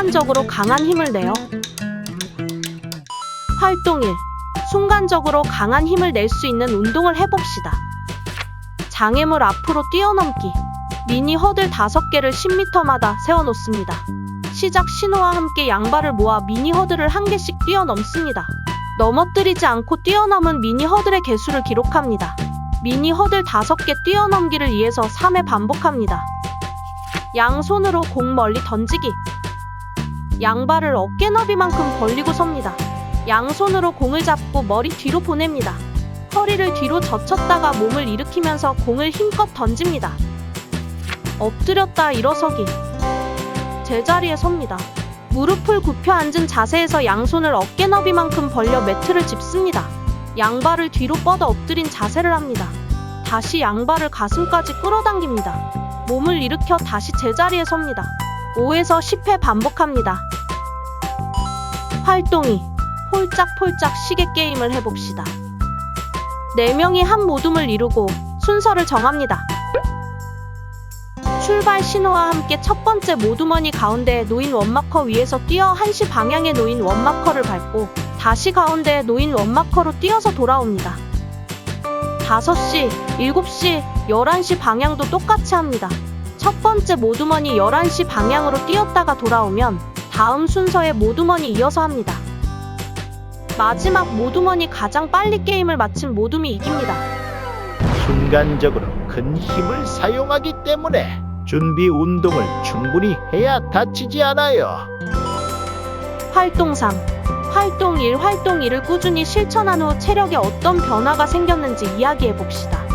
순간적으로 강한 힘을 내요. 활동 1. 순간적으로 강한 힘을 낼 수 있는 운동을 해봅시다. 장애물 앞으로 뛰어넘기. 미니 허들 5개를 10m마다 세워놓습니다. 시작 신호와 함께 양발을 모아 미니 허들을 한 개씩 뛰어넘습니다. 넘어뜨리지 않고 뛰어넘은 미니 허들의 개수를 기록합니다. 미니 허들 5개 뛰어넘기를 위해서 3회 반복합니다. 양손으로 공 멀리 던지기. 양발을 어깨 너비만큼 벌리고 섭니다. 양손으로 공을 잡고 머리 뒤로 보냅니다. 허리를 뒤로 젖혔다가 몸을 일으키면서 공을 힘껏 던집니다. 엎드렸다 일어서기. 제자리에 섭니다. 무릎을 굽혀 앉은 자세에서 양손을 어깨 너비만큼 벌려 매트를 짚습니다. 양발을 뒤로 뻗어 엎드린 자세를 합니다. 다시 양발을 가슴까지 끌어당깁니다. 몸을 일으켜 다시 제자리에 섭니다. 5에서 10회 반복합니다. 활동이 폴짝폴짝 시계 게임을 해봅시다. 4명이 한 모둠을 이루고 순서를 정합니다. 출발 신호와 함께 첫 번째 모두머니 가운데에 놓인 원마커 위에서 뛰어 1시 방향에 놓인 원마커를 밟고 다시 가운데에 놓인 원마커로 뛰어서 돌아옵니다. 5시, 7시, 11시 방향도 똑같이 합니다. 첫 번째 모두머니 11시 방향으로 뛰었다가 돌아오면 다음 순서의 모두머니 이어서 합니다. 마지막 모두머니 가장 빨리 게임을 마친 모둠이 이깁니다. 순간적으로 큰 힘을 사용하기 때문에 준비 운동을 충분히 해야 다치지 않아요. 활동 3. 활동 1. 활동 1을 꾸준히 실천한 후 체력에 어떤 변화가 생겼는지 이야기해 봅시다.